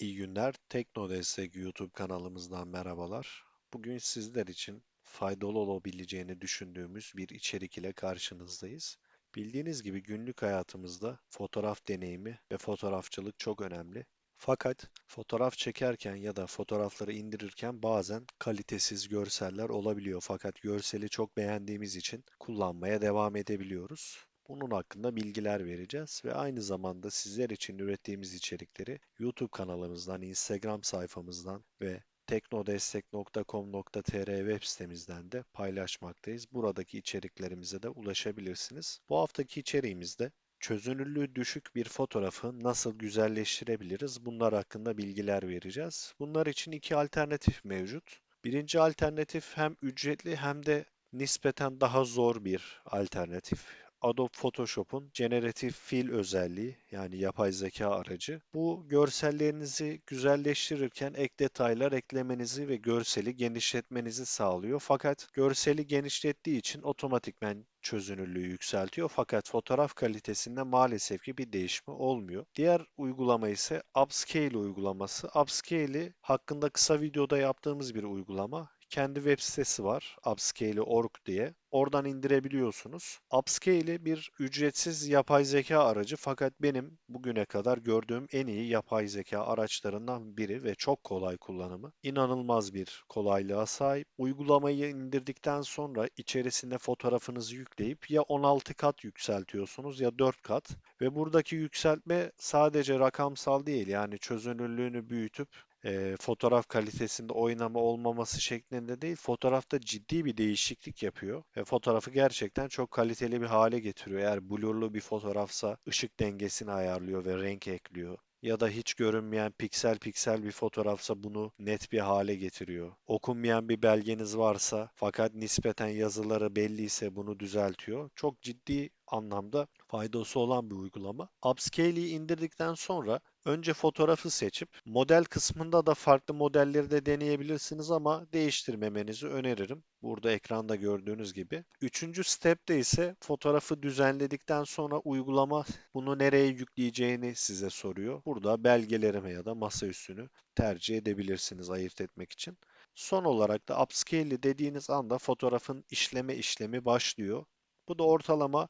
İyi günler. Tekno Destek YouTube kanalımızdan merhabalar. Bugün sizler için faydalı olabileceğini düşündüğümüz bir içerik ile karşınızdayız. Bildiğiniz gibi günlük hayatımızda fotoğraf deneyimi ve fotoğrafçılık çok önemli. Fakat fotoğraf çekerken ya da fotoğrafları indirirken bazen kalitesiz görseller olabiliyor. Fakat görseli çok beğendiğimiz için kullanmaya devam edebiliyoruz. Bunun hakkında bilgiler vereceğiz ve aynı zamanda sizler için ürettiğimiz içerikleri YouTube kanalımızdan, Instagram sayfamızdan ve teknodestek.com.tr web sitemizden de paylaşmaktayız. Buradaki içeriklerimize de ulaşabilirsiniz. Bu haftaki içeriğimizde çözünürlüğü düşük bir fotoğrafı nasıl güzelleştirebiliriz? Bunlar hakkında bilgiler vereceğiz. Bunlar için iki alternatif mevcut. Birinci alternatif hem ücretli hem de nispeten daha zor bir alternatif. Adobe Photoshop'un Generative Fill özelliği yani yapay zeka aracı. Bu görsellerinizi güzelleştirirken ek detaylar eklemenizi ve görseli genişletmenizi sağlıyor. Fakat görseli genişlettiği için otomatikmen çözünürlüğü yükseltiyor fakat fotoğraf kalitesinde maalesef ki bir değişme olmuyor. Diğer uygulama ise Upscale uygulaması. Upscale'i hakkında kısa videoda yaptığımız bir uygulama kendi web sitesi var. Upscale.org diye. Oradan indirebiliyorsunuz. Upscale bir ücretsiz yapay zeka aracı fakat benim bugüne kadar gördüğüm en iyi yapay zeka araçlarından biri ve çok kolay kullanımı. İnanılmaz bir kolaylığa sahip. Uygulamayı indirdikten sonra içerisinde fotoğrafınızı yükleyip ya 16 kat yükseltiyorsunuz ya 4 kat ve buradaki yükseltme sadece rakamsal değil yani çözünürlüğünü büyütüp e, fotoğraf kalitesinde oynama olmaması şeklinde değil, fotoğrafta ciddi bir değişiklik yapıyor ve fotoğrafı gerçekten çok kaliteli bir hale getiriyor. Eğer blurlu bir fotoğrafsa ışık dengesini ayarlıyor ve renk ekliyor ya da hiç görünmeyen piksel piksel bir fotoğrafsa bunu net bir hale getiriyor. Okunmayan bir belgeniz varsa fakat nispeten yazıları belliyse bunu düzeltiyor. Çok ciddi anlamda faydası olan bir uygulama. Upscale'i indirdikten sonra önce fotoğrafı seçip model kısmında da farklı modelleri de deneyebilirsiniz ama değiştirmemenizi öneririm. Burada ekranda gördüğünüz gibi. Üçüncü stepte ise fotoğrafı düzenledikten sonra uygulama bunu nereye yükleyeceğini size soruyor. Burada belgelerime ya da masaüstünü tercih edebilirsiniz ayırt etmek için. Son olarak da upscale dediğiniz anda fotoğrafın işleme işlemi başlıyor. Bu da ortalama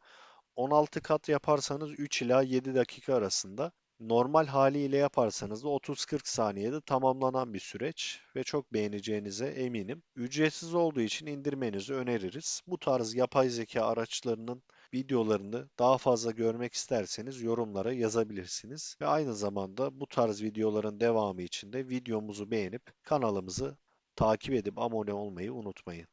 16 kat yaparsanız 3 ila 7 dakika arasında. Normal haliyle yaparsanız da 30-40 saniyede tamamlanan bir süreç ve çok beğeneceğinize eminim. Ücretsiz olduğu için indirmenizi öneririz. Bu tarz yapay zeka araçlarının videolarını daha fazla görmek isterseniz yorumlara yazabilirsiniz. Ve aynı zamanda bu tarz videoların devamı için de videomuzu beğenip kanalımızı takip edip abone olmayı unutmayın.